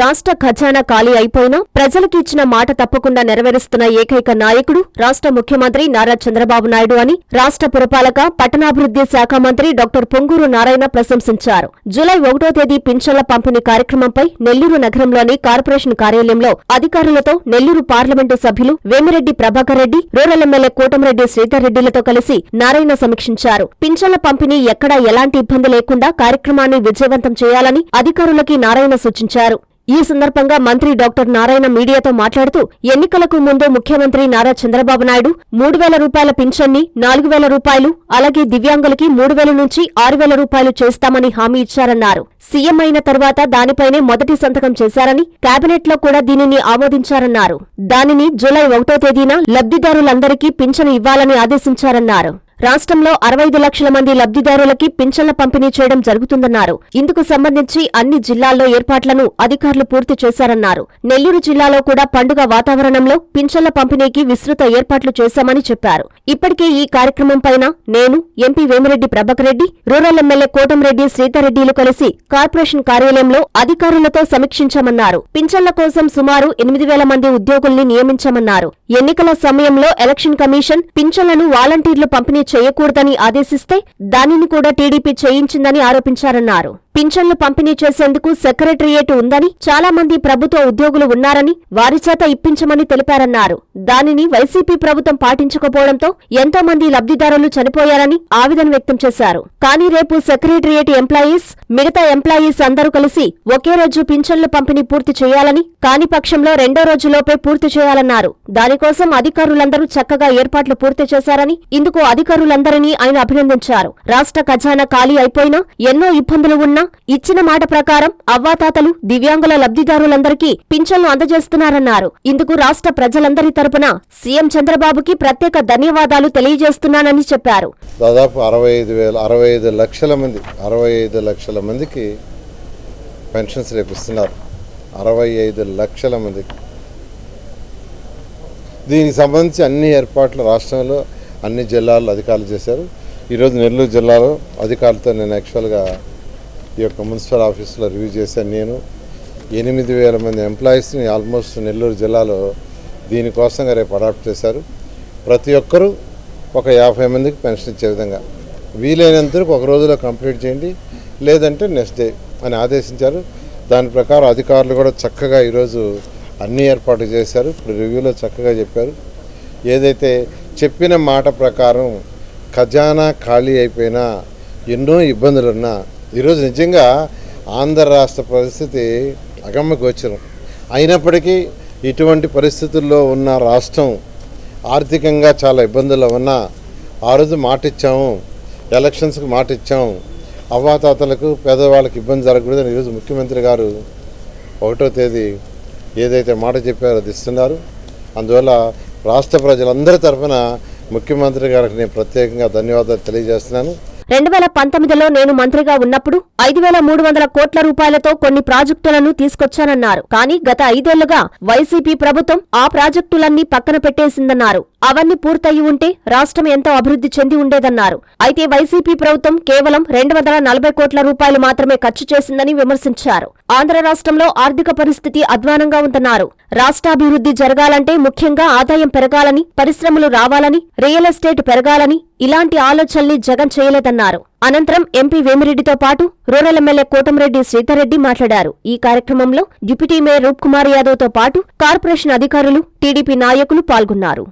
రాష్ట్ర ఖజానా ఖాళీ అయిపోయినా ప్రజలకు ఇచ్చిన మాట తప్పకుండా నెరవేరుస్తున్న ఏకైక నాయకుడు రాష్ట్ర ముఖ్యమంత్రి నారా చంద్రబాబు నాయుడు అని రాష్ట్ర పురపాలక పట్టణాభివృద్ధి శాఖ మంత్రి డాక్టర్ పొంగూరు నారాయణ ప్రశంసించారు. జూలై ఒకటో తేదీ పింఛన్ల పంపిణీ కార్యక్రమంపై నెల్లూరు నగరంలోని కార్పొరేషన్ కార్యాలయంలో అధికారులతో నెల్లూరు పార్లమెంటు సభ్యులు వేమిరెడ్డి ప్రభాకర్ రెడ్డి రూరల్ ఎమ్మెల్యే కోటమిరెడ్డి శ్రీధర్ రెడ్డిలతో కలిసి నారాయణ సమీక్షించారు. పింఛన్ల పంపిణీ ఎక్కడా ఎలాంటి ఇబ్బంది లేకుండా కార్యక్రమాన్ని విజయవంతం చేయాలని అధికారులకి నారాయణ సూచించారు. ఈ సందర్భంగా మంత్రి డాక్టర్ నారాయణ మీడియాతో మాట్లాడుతూ ఎన్నికలకు ముందు ముఖ్యమంత్రి నారా చంద్రబాబు నాయుడు మూడు వేల రూపాయల పింఛన్ని నాలుగు వేల రూపాయలు అలాగే దివ్యాంగులకి మూడు వేల నుంచి ఆరు వేల రూపాయలు చేస్తామని హామీ ఇచ్చారన్నారు. సీఎం అయిన తర్వాత దానిపైనే మొదటి సంతకం చేశారని కేబినెట్లో కూడా దీనిని ఆమోదించారన్నారు. దానిని జూలై ఒకటో తేదీన లబ్ధిదారులందరికీ పింఛను ఇవ్వాలని ఆదేశించారన్నారు. రాష్ట్రంలో అరవై ఐదు లక్షల మంది లబ్ధిదారులకి పింఛన్ల పంపిణీ చేయడం జరుగుతుందన్నారు. ఇందుకు సంబంధించి అన్ని జిల్లాల్లో ఏర్పాట్లను అధికారులు పూర్తి చేశారన్నారు. నెల్లూరు జిల్లాలో కూడా పండుగ వాతావరణంలో పింఛన్ల పంపిణీకి విస్తృత ఏర్పాట్లు చేశామని చెప్పారు. ఇప్పటికే ఈ కార్యక్రమం పైన నేను MP Vemireddy Prabhakar Reddy rural MLA Kotamreddy శ్రీధర్రెడ్డిలు కలిసి కార్పొరేషన్ కార్యాలయంలో అధికారులతో సమీక్షించామన్నారు. పింఛన్ల కోసం సుమారు ఎనిమిది వేల మంది ఉద్యోగుల్ని నియమించామన్నారు. ఎన్నికల సమయంలో ఎలక్షన్ కమిషన్ పింఛన్లను వాలంటీర్లు పంపిణీ చేయకూడదని ఆదేశిస్తే దానిని కూడా టీడీపీ చేయించిందని ఆరోపించారన్నారు. పింఛన్లు పంపిణీ చేసేందుకు సెక్రటరియేట్ ఉందని చాలా మంది ప్రభుత్వ ఉద్యోగులు ఉన్నారని వారి చేత ఇప్పించమని తెలిపారన్నారు. దానిని వైసీపీ ప్రభుత్వం పాటించకపోవడంతో ఎంతో మంది లబ్ధిదారులు చనిపోయారని ఆవేదన వ్యక్తం చేశారు. కానీ రేపు సెక్రటరియేట్ ఎంప్లాయీస్ మిగతా ఎంప్లాయీస్ అందరూ కలిసి ఒకే రోజు పింఛన్లు పంపిణీ పూర్తి చేయాలని కాని పక్షంలో రెండో రోజులోపే పూర్తి చేయాలన్నారు. దానికోసం అధికారులందరూ చక్కగా ఏర్పాట్లు పూర్తి చేశారని ఇందుకు అధికారులందరినీ ఆయన అభినందించారు. రాష్ట్ర ఖజానా ఖాళీ అయిపోయినా ఎన్నో ఇబ్బందులు ఉన్నా ఇచ్చిన మాట ప్రకారం అవ్వాతాతలు దివ్యాంగుల లబ్ధిదారులందరికీ పింఛన్లు అందజేస్తున్నారన్నారు. ఇందుకు రాష్ట్ర ప్రజలందరి తరపున సీఎం చంద్రబాబుకి ప్రత్యేక ధన్యవాదాలు తెలియజేస్తున్నానని చెప్పారు. దాదాపు అరవై ఐదు వేల అరవై ఐదు లక్షల మంది అరవై ఐదు లక్షల మందికి పెన్షన్స్ రేపిస్తున్నారు. అరవై ఐదు లక్షల మందికి దీనికి సంబంధించి అన్ని ఏర్పాట్లు రాష్ట్రంలో అన్ని జిల్లాల్లో అధికారులు చేశారు. ఈరోజు నెల్లూరు జిల్లాలో అధికారులతో నేను యాక్చువల్గా ఈ యొక్క మున్సిపల్ ఆఫీస్లో రివ్యూ చేశాను నేను. ఎనిమిది వేల మంది ఎంప్లాయీస్ని ఆల్మోస్ట్ నెల్లూరు జిల్లాలో దీనికోసంగా రేపు అడాప్ట్ చేశారు. ప్రతి ఒక్కరూ ఒక యాభై మందికి పెన్షన్ ఇచ్చే విధంగా. వీలైనంతరకు ఒక రోజులో కంప్లీట్ చేయండి. లేదంటే నెక్స్ట్ డే అని ఆదేశించారు. దాని ప్రకారం అధికారులు కూడా చక్కగా ఈరోజు అన్ని ఏర్పాట్లు చేశారు. ఇప్పుడు రివ్యూలో చక్కగా చెప్పారు. ఏదైతే చెప్పిన మాట ప్రకారం ఖజానా ఖాళీ అయిపోయినా ఎన్నో ఇబ్బందులున్నా ఈరోజు నిజంగా ఆంధ్ర రాష్ట్ర పరిస్థితి అగమ్యగోచరం అయినప్పటికీ ఇటువంటి పరిస్థితుల్లో ఉన్న రాష్ట్రం ఆర్థికంగా చాలా ఇబ్బందుల్లో ఉన్నా ఆ రోజు మాట ఇచ్చాము ఎలక్షన్స్కి మాట ఇచ్చాము అవ్వాతాతలకు పేదవాళ్ళకి ఇబ్బంది జరగకూడదని ఈరోజు ముఖ్యమంత్రి గారు ఒకటో తేదీ ఏదైతే మాట చెప్పారో అది ఇస్తున్నారు. అందువల్ల రాష్ట్ర ప్రజలందరి తరఫున ముఖ్యమంత్రి గారికి నేను ప్రత్యేకంగా ధన్యవాదాలు తెలియజేస్తున్నాను. రెండు వేల పంతొమ్మిదిలో నేను మంత్రిగా ఉన్నప్పుడు ఐదు వేల మూడు వందల కోట్ల రూపాయలతో కొన్ని ప్రాజెక్టులను తీసుకొచ్చానన్నారు. కానీ గత ఐదేళ్ళుగా వైసీపీ ప్రభుత్వం ఆ ప్రాజెక్టులన్నీ పక్కన పెట్టేసిందన్నారు. అవన్నీ పూర్తయి ఉంటే రాష్ట్రం ఎంతో అభివృద్ధి చెంది ఉండేదన్నారు. అయితే వైసీపీ ప్రభుత్వం కేవలం రెండు వందల నలభై కోట్ల రూపాయలు మాత్రమే ఖర్చు చేసిందని విమర్శించారు. ఆంధ్ర రాష్ట్రంలో ఆర్థిక పరిస్థితి అధ్వానంగా ఉందన్నారు. రాష్ట్రాభివృద్ధి జరగాలంటే ముఖ్యంగా ఆదాయం పెరగాలని పరిశ్రమలు రావాలని రియల్ ఎస్టేట్ పెరగాలని ఇలాంటి ఆలోచనల్ని జగన్ చేయలేదన్నారు. అనంతరం ఎంపీ వేమిరెడ్డితో పాటు రూరల్ ఎమ్మెల్యే కోటంరెడ్డి శ్రీధర్రెడ్డి మాట్లాడారు. ఈ కార్యక్రమంలో డిప్యూటీ మేయర్ రూప్ కుమార్ యాదవ్తో పాటు కార్పొరేషన్ అధికారులు టీడీపీ నాయకులు పాల్గొన్నారు.